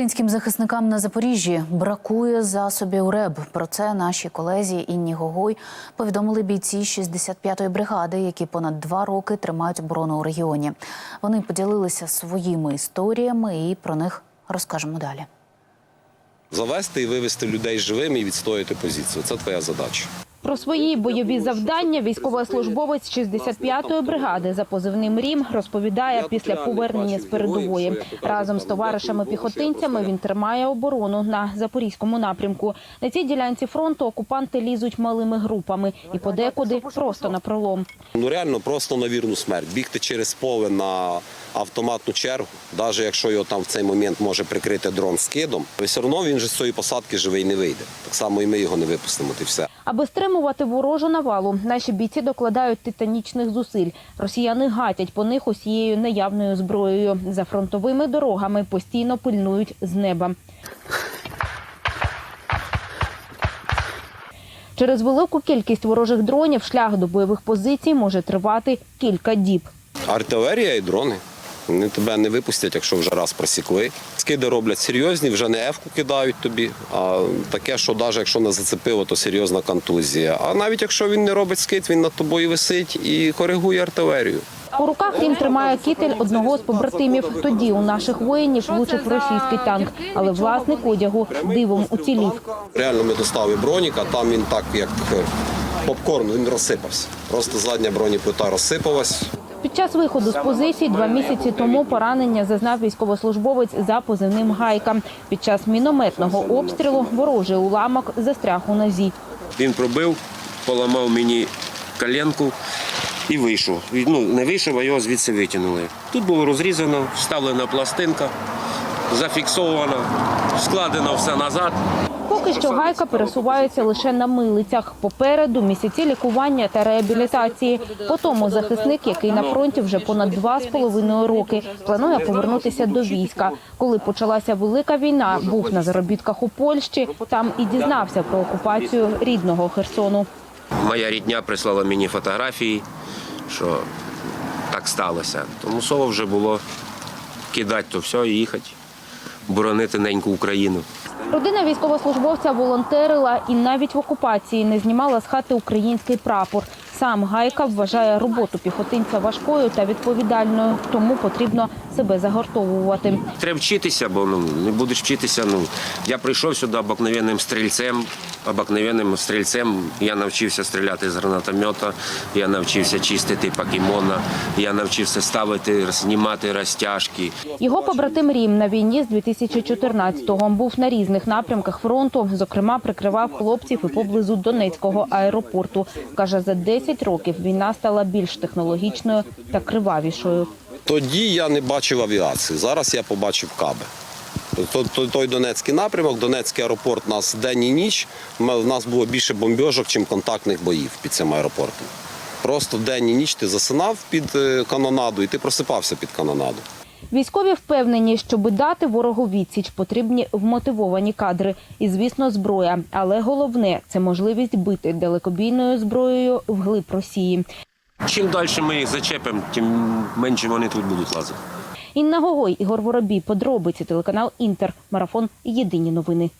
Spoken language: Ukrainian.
Українським захисникам на Запоріжжі бракує засобів РЕБ. Про це наші колезі Інні Гогой повідомили бійці 65-ї бригади, які понад два роки тримають оборону у регіоні. Вони поділилися своїми історіями і про них розкажемо далі. Завести і вивести людей живими і відстояти позицію. Це твоя задача. Про свої бойові завдання військовослужбовець 65-ї бригади за позивним Рім розповідає після повернення з передової. Разом з товаришами-піхотинцями він тримає оборону на запорізькому напрямку. На цій ділянці фронту окупанти лізуть малими групами і подекуди просто на пролом. Ну реально просто на вірну смерть. Бігти через поле на автоматну чергу, навіть якщо його там в цей момент може прикрити дрон скидом, все одно він же з цієї посадки живий не вийде. Так само і ми його не випустимо. І все. Аби стримувати ворожу навалу, наші бійці докладають титанічних зусиль. Росіяни гатять по них усією наявною зброєю. За фронтовими дорогами постійно пильнують з неба. Через велику кількість ворожих дронів шлях до бойових позицій може тривати кілька діб. Артилерія і дрони. Вони тебе не випустять, якщо вже раз просікли. Скиди роблять серйозні, вже не ефку кидають тобі, а таке, що навіть якщо не зацепило, то серйозна контузія. А навіть якщо він не робить скид, він над тобою висить і коригує артилерію. У руках він тримає кітель одного з побратимів. Тоді у наших воїнів влучив російський танк, але власник одягу дивом уцілів. Реально ми доставили бронік, а там він так, як е, попкорн, він розсипався. Просто задня бронеплита розсипалась. Під час виходу з позицій два місяці тому поранення зазнав військовослужбовець за позивним Гайка. Під час мінометного обстрілу ворожий уламок застряг у нозі. Він пробив, поламав мені коленку і вийшов. Ну, не вийшов, а його звідси витягнули. Тут було розрізано, вставлена пластинка, зафіксована, складено все назад. Поки що Гайка пересувається лише на милицях. Попереду місяці лікування та реабілітації. Потім захисник, який на фронті вже понад два з половиною роки, планує повернутися до війська. Коли почалася велика війна, був на заробітках у Польщі. Там і дізнався про окупацію рідного Херсону. Моя рідня прислала мені фотографії, що так сталося. Тому слово вже було кидати то все і їхати, боронити неньку Україну. Родина військовослужбовця волонтерила і навіть в окупації не знімала з хати український прапор. Сам Гайка вважає роботу піхотинця важкою та відповідальною, тому потрібно себе загортовувати. Треба вчитися, бо ну, не будеш вчитися. Ну, я прийшов сюди обикновенним стрільцем. Обикновенним стрільцем я навчився стріляти з гранатомета, я навчився чистити покемона, я навчився ставити, знімати розтяжки. Його побратим Рім на війні з 2014-го був на різних напрямках фронту. Зокрема, прикривав хлопців і поблизу Донецького аеропорту. Каже, за 10 років війна стала більш технологічною та кривавішою. Тоді я не бачив авіації. Зараз я побачив каби. Той, Донецький напрямок, Донецький аеропорт у нас день і ніч. У нас було більше бомбьожок, ніж контактних боїв під цим аеропортом. Просто день і ніч ти засинав під е, канонаду і ти просипався під канонаду. Військові впевнені, щоб дати ворогу відсіч, потрібні вмотивовані кадри і, звісно, зброя. Але головне це можливість бити далекобійною зброєю вглиб Росії. Чим далі ми їх зачепимо, тим менше вони тут будуть лазити. Інна Гогой, Ігор Воробій, подробиці телеканал Інтер, марафон. Єдині новини.